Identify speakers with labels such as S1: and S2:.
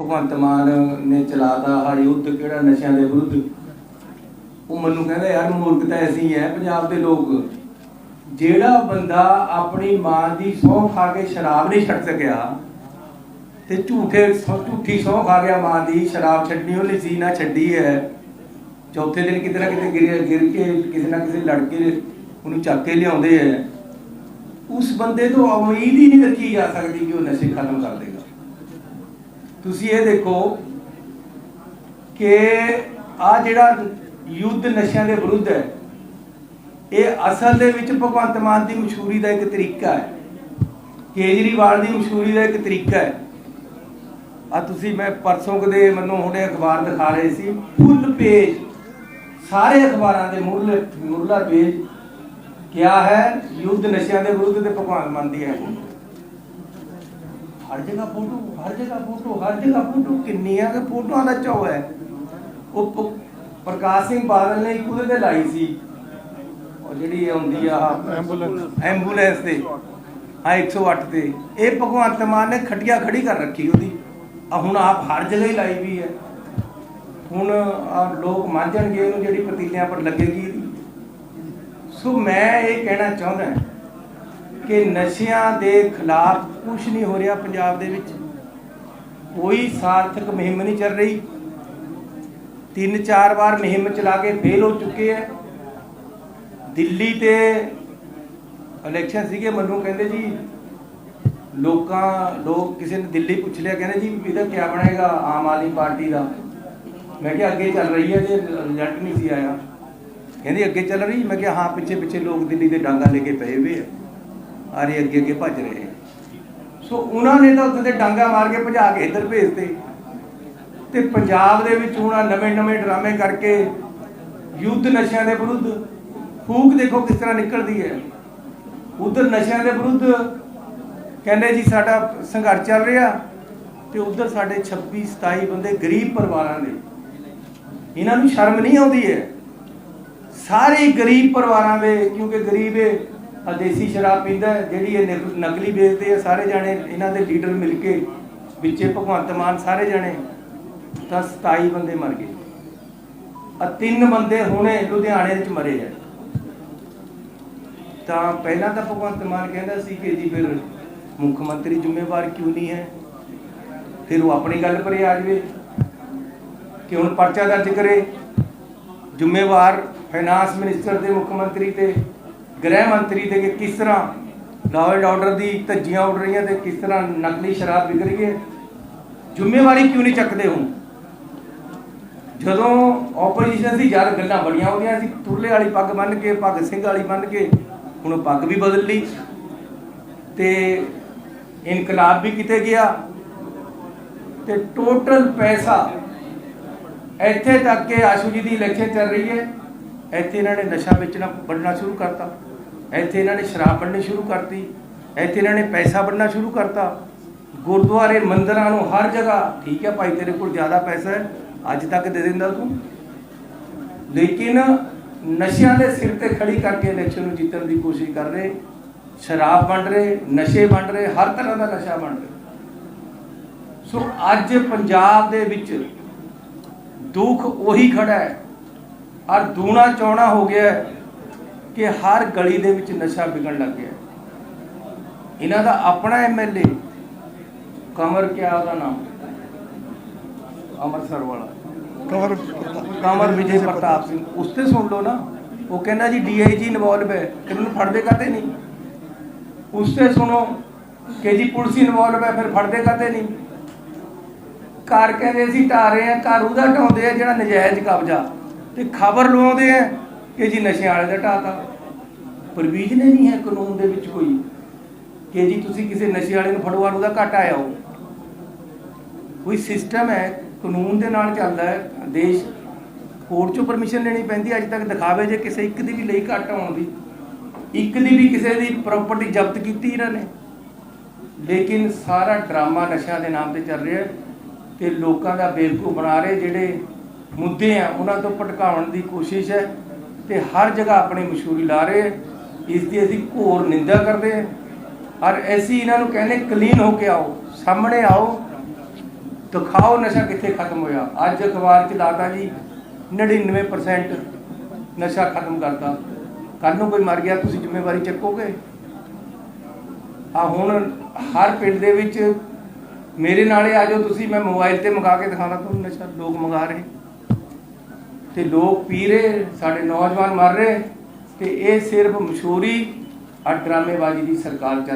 S1: ਭਗਵੰਤ ਮਾਨ ਨੇ ਚਲਾਤਾ ਹਾ ਯੁੱਧ ਕਿਹੜਾ ਨਸ਼ਿਆਂ ਦੇ ਵਿਰੁੱਧ? ਉਹ ਮੈਨੂੰ ਕਹਿੰਦਾ, ਯਾਰ ਮੂਰਖ ਤਾਂ ਐਸੀ ਹੈ, ਪੰਜਾਬ ਦੇ ਲੋਕ। ਜਿਹੜਾ ਬੰਦਾ ਆਪਣੀ ਮਾਂ ਦੀ ਸਹੁੰ ਖਾ ਕੇ ਸ਼ਰਾਬ ਨਹੀਂ ਛੱਡ ਸਕਿਆ ਤੇ ਝੂਠੇ ਝੂਠੀ ਸਹੁੰ ਖਾ ਗਿਆ ਮਾਂ ਦੀ, ਸ਼ਰਾਬ ਛੱਡਣੀ ਉਹਨੇ ਸੀ ਨਾ ਛੱਡੀ ਹੈ। ਚੌਥੇ ਦਿਨ ਕਿਤੇ ਨਾ ਕਿਤੇ ਗਿਰ ਗਿਰ ਕੇ ਕਿਸੇ ਨਾ ਕਿਸੇ ਲੜਕੇ ਉਹਨੂੰ ਚੱਕ ਕੇ ਲਿਆਉਂਦੇ ਐ ਉਸ ਬੰਦੇ ਤੋਂ ਉਮੀਦ ਹੀ ਨਹੀਂ ਰੱਖੀ ਜਾ ਸਕਦੀ ਕਿ ਉਹ ਨਸ਼ੇ ਖਤਮ ਕਰ ਦੇਗਾ ਤੁਸੀਂ ਇਹ ਦੇਖੋ ਕਿ ਆ ਜਿਹੜਾ ਯੁੱਧ ਨਸ਼ਿਆਂ ਦੇ ਵਿਰੁੱਧ ਹੈ, ਇਹ ਅਸਲ ਦੇ ਵਿੱਚ ਭਗਵੰਤ ਮਾਨ ਦੀ ਮਸ਼ਹੂਰੀ ਦਾ ਇੱਕ ਤਰੀਕਾ ਹੈ। ਕੇਜਰੀਵਾਲ ਦੀ ਮਸ਼ਹੂਰੀ ਦਾ ਇੱਕ ਤਰੀਕਾ ਹੈ। ਆ ਤੁਸੀਂ ਮੈਂ ਪਰਸੋਂ ਕਦੇ ਮੈਨੂੰ ਹੁਣੇ ਅਖਬਾਰ ਦਿਖਾ ਰਹੇ ਸੀ, ਫੁੱਲ ਪੇਜ, ਸਾਰੇ ਅਖਬਾਰਾਂ ਦੇ ਮੁੱਲ, ਮੁੱਲਾ ਪੇਜ ਕਿਹਾ ਹੈ, ਯੁੱਧ ਨਸ਼ਿਆਂ ਦੇ ਵਿਰੁੱਧ ਤੇ ਭਗਵਾਨ ਮਾਨ ਦੀ ਹੈ। ਹਰ ਜਗ੍ਹਾ ਫੋਟੋ ਹਰ ਜਗ੍ਹਾ ਫੋਟੋ ਹਰ ਜਗ੍ਹਾ ਫੋਟੋ ਕਿੰਨੀਆਂ ਕਿ ਫੋਟੋਆਂ ਦਾ ਚੋ ਹੈ। ਉਹ ਪ੍ਰਕਾਸ਼ ਸਿੰਘ ਬਾਦਲ ਨੇ ਇੱਕ ਉਹਦੇ ਤੇ ਲਾਈ ਸੀ। ਉਹ ਜਿਹੜੀ ਇਹ ਆ
S2: ਐਂਬੂਲੈਂਸ।
S1: ਐਂਬੂਲੈਂਸ ਤੇ ਹਾਂ 108 ਤੇ। ਇਹ ਭਗਵੰਤ ਮਾਨ ਨੇ ਖਟਿਆ ਖੜੀ ਕਰ ਰੱਖੀ ਉਹਦੀ। ਆ ਹੁਣ ਆਪ ਹਰ ਜਗ੍ਹਾ ਹੀ ਲਾਈ ਵੀ ਹੈ। ਹੁਣ ਆ ਲੋਕ ਮੰਨ ਉਹਨੂੰ ਜਿਹੜੀ ਪਤੀਲਿਆਂ ਪਰ ਲੱਗੇਗੀ ਸੋ ਮੈਂ ਇਹ ਕਹਿਣਾ ਚਾਹੁੰਦਾ ਕਿ ਨਸ਼ਿਆਂ ਦੇ ਖਿਲਾਫ ਕੁਝ ਨਹੀਂ ਹੋ ਰਿਹਾ ਪੰਜਾਬ ਦੇ ਵਿੱਚ। ਕੋਈ ਸਾਰਥਕ ਮੁਹਿੰਮ ਨਹੀਂ ਚੱਲ ਰਹੀ। ਤਿੰਨ ਚਾਰ ਵਾਰ ਮੁਹਿੰਮ ਚਲਾ ਕੇ ਫੇਲ ਹੋ ਚੁੱਕੇ ਹੈ ਦਿੱਲੀ ਤੇ ਇਲੈਕਸ਼ਨ ਸੀਗੇ, ਮੈਨੂੰ ਕਹਿੰਦੇ ਜੀ, ਲੋਕਾਂ, ਲੋਕ ਕਿਸੇ ਨੇ ਦਿੱਲੀ ਪੁੱਛ ਲਿਆ, ਕਹਿੰਦੇ ਜੀ ਇਹਦਾ ਕੀ ਬਣੇਗਾ ਆਮ ਆਦਮੀ ਪਾਰਟੀ ਦਾ? ਮੈਂ ਕਿਹਾ, ਅੱਗੇ ਚੱਲ ਰਹੀ ਹੈ ਜੇ ਰਿਜ਼ਲਟ ਨਹੀਂ ਸੀ ਆਇਆ। ਕਹਿੰਦੇ, ਅੱਗੇ ਚੱਲ ਰਹੀ? ਮੈਂ ਕਿਹਾ, ਹਾਂ ਪਿੱਛੇ ਪਿੱਛੇ ਲੋਕ ਦਿੱਲੀ ਦੇ ਡਾਂਗਾ ਲੈ ਕੇ ਪਏ ਹੋਏ ਆ। ਆਰੇ ਅੱਗੇ ਅੱਗੇ ਭੱਜ ਰਹੇ ਸੋ ਉਹਨਾਂ ਨੇ ਤਾਂ ਉੱਥੇ ਤੇ ਡਾਂਗਾ ਮਾਰ ਕੇ ਭਜਾ ਕੇ ਇੱਧਰ ਭੇਜਤੇ। ਤੇ ਪੰਜਾਬ ਦੇ ਵਿੱਚ ਹੁਣ ਨਵੇਂ ਨਵੇਂ ਡਰਾਮੇ ਕਰਕੇ ਯੁੱਧ ਨਸ਼ਿਆਂ ਦੇ ਵਿਰੁੱਧ ਫੂਕ ਦੇਖੋ ਕਿਸ ਤਰ੍ਹਾਂ ਨਿਕਲਦੀ ਹੈ। ਉਧਰ ਨਸ਼ਿਆਂ ਦੇ ਵਿਰੁੱਧ ਕਹਿੰਦੇ ਜੀ ਸਾਡਾ ਸੰਘਰਸ਼ ਚੱਲ ਰਿਹਾ ਤੇ ਉਧਰ ਸਾਡੇ 26 27 ਬੰਦੇ ਗਰੀਬ ਪਰਿਵਾਰਾਂ ਦੇ। ਇਹਨਾਂ ਨੂੰ ਸ਼ਰਮ ਨਹੀਂ ਆਉਂਦੀ ਹੈ। ਸਾਰੇ ਗਰੀਬ ਪਰਿਵਾਰਾਂ ਦੇ, ਕਿਉਂਕਿ ਗਰੀਬ ਆ ਦੇਸੀ ਸ਼ਰਾਬ ਪੀਂਦਾ ਜਿਹੜੀ ਇਹ ਨਕਲੀ ਵੇਚਦੇ ਆ, ਸਾਰੇ ਜਾਣੇ ਇਹਨਾਂ ਦੇ ਲੀਡਰ ਮਿਲ ਕੇ, ਵਿੱਚੇ ਭਗਵੰਤ ਮਾਨ ਸਾਰੇ ਜਾਣੇ, ਤਾਂ 27 ਬੰਦੇ ਮਰ ਗਏ। ਆ ਤਿੰਨ ਬੰਦੇ ਹੁਣੇ ਲੁਧਿਆਣੇ ਵਿੱਚ ਮਰੇ ਆ। ਤਾਂ ਪਹਿਲਾਂ ਤਾਂ ਭਗਵੰਤ ਮਾਨ ਕਹਿੰਦਾ ਸੀ ਕਿ ਜੀ ਫਿਰ ਮੁੱਖ ਮੰਤਰੀ ਜ਼ਿੰਮੇਵਾਰ ਕਿਉਂ ਨਹੀਂ ਹੈ? ਫਿਰ ਉਹ ਆਪਣੀ ਗੱਲ ਪਰੇ ਆ ਜਾਵੇ ਕਿ ਹੁਣ ਪਰਚਾ ਦਰਜ ਕਰੇ। ਜ਼ਿੰਮੇਵਾਰ ਫਾਈਨਾਂਸ ਮਿਨਿਸਟਰ ਦੇ ਮੁੱਖ ਮੰਤਰੀ ਤੇ ਗ੍ਰਹਿ ਮੰਤਰੀ ਦੇ ਕਿ ਕਿਸ ਤਰ੍ਹਾਂ ਲਾਅ ਐਂਡ ਆਰਡਰ ਦੀ ਧੱਜੀਆਂ ਉੱਡ ਰਹੀਆਂ ਤੇ ਕਿਸ ਤਰ੍ਹਾਂ ਨਕਲੀ ਸ਼ਰਾਬ ਵਿਕ ਰਹੀ ਹੈ? ਜ਼ਿੰਮੇਵਾਰੀ ਕਿਉਂ ਨਹੀਂ ਚੱਕਦੇ ਹੁਣ? ਜਦੋਂ ਆਪੋਜੀਸ਼ਨ ਦੀ ਜਦ ਗੱਲਾਂ ਬੜੀਆਂ ਹੁੰਦੀਆਂ ਸੀ, ਤੁਰਲੇ ਵਾਲੀ ਪੱਗ ਬੰਨ ਕੇ ਭਗਤ ਸਿੰਘ ਵਾਲੀ ਬੰਨ ਕੇ, ਹੁਣ ਪੱਗ ਵੀ ਬਦਲ ਲਈ। ਤੇ ਇਨਕਲਾਬ ਵੀ ਕਿਤੇ ਗਿਆ। ਤੇ ਟੋਟਲ ਪੈਸਾ ਇੱਥੇ ਤੱਕ ਕਿ ਆਸ਼ੂ ਜੀ ਦੀ ਇਲੈਕਸ਼ਨ ਚੱਲ ਰਹੀ ਹੈ। ਇੱਥੇ ਇਹਨਾਂ ਨੇ ਨਸ਼ਾ ਵੇਚਣਾ ਵੰਡਣਾ ਸ਼ੁਰੂ ਕਰਤਾ। ਇੱਥੇ ਇਹਨਾਂ ਨੇ ਸ਼ਰਾਬ ਵੰਡਣੀ ਸ਼ੁਰੂ ਕਰਤੀ। ਇੱਥੇ ਇਹਨਾਂ ਨੇ ਪੈਸਾ ਵੰਡਣਾ ਸ਼ੁਰੂ ਕਰਤਾ। ਗੁਰਦੁਆਰੇ ਮੰਦਰਾਂ ਨੂੰ ਹਰ ਜਗ੍ਹਾ, ਠੀਕ ਹੈ ਭਾਈ, ਤੇਰੇ ਕੋਲ ਜ਼ਿਆਦਾ ਪੈਸਾ ਹੈ, ਅੱਜ ਤੱਕ ਦੇ ਦਿੰਦਾ ਤੂੰ। ਲੇਕਿਨ ਨਸ਼ਿਆਂ ਦੇ ਸਿਰ ਤੇ ਖੜੀ ਕਰਕੇ ਇਲੈਕਸ਼ਨ ਨੂੰ ਜਿੱਤਣ ਦੀ ਕੋਸ਼ਿਸ਼ ਕਰ ਰਹੇ। ਸ਼ਰਾਬ ਵੰਡ ਰਹੇ, ਨਸ਼ੇ ਵੰਡ ਰਹੇ, ਹਰ ਤਰ੍ਹਾਂ ਦਾ ਨਸ਼ਾ ਵੰਡ ਰਹੇ। ਸੋ ਅੱਜ ਪੰਜਾਬ ਦੇ ਵਿੱਚ ਦੁੱਖ ਉਹੀ ਖੜਾ ਹੈ। ਔਰ ਦੂਣਾ ਚੌਣਾ ਹੋ ਗਿਆ ਕਿ ਹਰ ਗਲੀ ਦੇ ਵਿੱਚ ਨਸ਼ਾ ਵਿਕਣ ਲੱਗ ਗਿਆ। ਇਹਨਾਂ ਦਾ ਆਪਣਾ ਐਮਐਲਏ ਕਮਰ ਕਿਆ ਉਹਦਾ ਨਾਮ? ਅੰਮ੍ਰਿਤਸਰ ਵਾਲਾ।
S2: ਕਵਰ
S1: ਕਮਰ ਵਿਜੇ ਪ੍ਰਤਾਪ ਸਿੰਘ। ਉਸ ਤੇ ਸੁਣ ਲਓ ਨਾ। ਉਹ ਕਹਿੰਦਾ ਜੀ ਡੀਆਈਜੀ ਇਨਵੋਲਵ ਹੈ। ਕਿਹਨੂੰ ਫੜਦੇ ਕਾਤੇ ਨਹੀਂ? ਉਸ ਤੇ ਸੁਣੋ ਕਿ ਜੀ ਪੁਲਿਸ ਇਨਵੋਲਵ ਹੈ ਫਿਰ ਫੜਦੇ ਕਾਤੇ ਨਹੀਂ? ਘਰ ਕਹਿੰਦੇ ਅਸੀਂ ਢਾ ਰਹੇ ਆ ਘਰ ਉਹਦਾ ਢਾਉਂਦੇ ਆ ਜਿਹੜਾ ਨਜਾਇਜ਼ ਕਬਜ਼ਾ। ਤੇ ਖਬਰ ਲਵਾਉਂਦੇ ਆ ਕਿ ਜੀ ਨਸ਼ੇ ਵਾਲੇ ਦਾ ਢਾਤਾ। ਪ੍ਰਵੀਜ਼ਨ ਹੀ ਨਹੀਂ ਹੈ ਕਾਨੂੰਨ ਦੇ ਵਿੱਚ ਕੋਈ ਕਿ ਜੀ ਤੁਸੀਂ ਕਿਸੇ ਨਸ਼ੇ ਵਾਲੇ ਨੂੰ ਫੜਵਾ ਉਹਦਾ ਘੱਟ ਆਇਆ ਹੋ ਕੋਈ ਸਿਸਟਮ ਹੈ, ਕਾਨੂੰਨ ਦੇ ਨਾਲ ਚੱਲਦਾ ਹੈ, ਦੇਸ਼ ਕੋਰਟ ਚੋਂ ਪਰਮਿਸ਼ਨ ਲੈਣੀ ਪੈਂਦੀ, ਅੱਜ ਤੱਕ ਦਿਖਾਵੇ ਜੇ ਕਿਸੇ ਇੱਕ ਦੀ ਵੀ ਲਈ ਘੱਟ ਆਉਣ ਦੀ। ਇੱਕ ਦੀ ਵੀ ਕਿਸੇ ਦੀ ਪ੍ਰਾਪਰਟੀ ਜ਼ਬਤ ਕੀਤੀ ਇਹਨਾਂ ਨੇ। ਲੇਕਿਨ ਸਾਰਾ ਡਰਾਮਾ ਨਸ਼ਿਆਂ ਦੇ ਨਾਮ ਤੇ ਚੱਲ ਰਿਹਾ ਹੈ ਤੇ ਲੋਕਾਂ ਦਾ ਬੇਵਕੂਫ ਬਣਾ ਰਹੇ ਜਿਹੜੇ ਮੁੱਦੇ ਆ, ਉਹਨਾਂ ਤੋਂ ਭਟਕਾਉਣ ਦੀ ਕੋਸ਼ਿਸ਼ ਹੈ ਤੇ ਹਰ ਜਗ੍ਹਾ ਆਪਣੀ ਮਸ਼ਹੂਰੀ ਲਾ ਰਹੇ ਹੈ। ਇਸ ਦੀ ਅਸੀਂ ਘੋਰ ਨਿੰਦਾ ਕਰਦੇ ਹਾਂ। ਔਰ ਅਸੀਂ ਇਹਨਾਂ ਨੂੰ ਕਹਿੰਦੇ, ਕਲੀਨ ਹੋ ਕੇ ਆਓ, ਸਾਹਮਣੇ ਆਓ, ਦਿਖਾਓ ਨਸ਼ਾ ਕਿੱਥੇ ਖਤਮ ਹੋਇਆ। ਅੱਜ ਅਖਬਾਰ 'ਚ ਲਾਤਾ ਜੀ 99% ਨਸ਼ਾ ਖਤਮ ਕਰਤਾ। ਕੱਲ ਨੂੰ ਕੋਈ ਮਰ ਗਿਆ, ਤੁਸੀਂ ਜ਼ਿੰਮੇਵਾਰੀ ਚੱਕੋਗੇ? ਆ ਹੁਣ ਹਰ ਪਿੰਡ ਦੇ ਵਿੱਚ ਮੇਰੇ ਨਾਲੇ ਆ ਜਾਓ ਤੁਸੀਂ, ਮੈਂ ਮੋਬਾਈਲ ਤੇ ਮੰਗਾ ਕੇ ਦਿਖਾਣਾ ਤੁਹਾਨੂੰ ਨਸ਼ਾ। ਲੋਕ ਮੰਗਾ ਰਹੇ। ਤੇ ਲੋਕ ਪੀ ਰਹੇ, ਸਾਡੇ ਨੌਜਵਾਨ ਮਰ ਰਹੇ, ਤੇ ਇਹ ਸਿਰਫ ਮਸ਼ਹੂਰੀ ਆ ਡਰਾਮੇਬਾਜ਼ੀ ਦੀ ਸਰਕਾਰ ਚੱਲ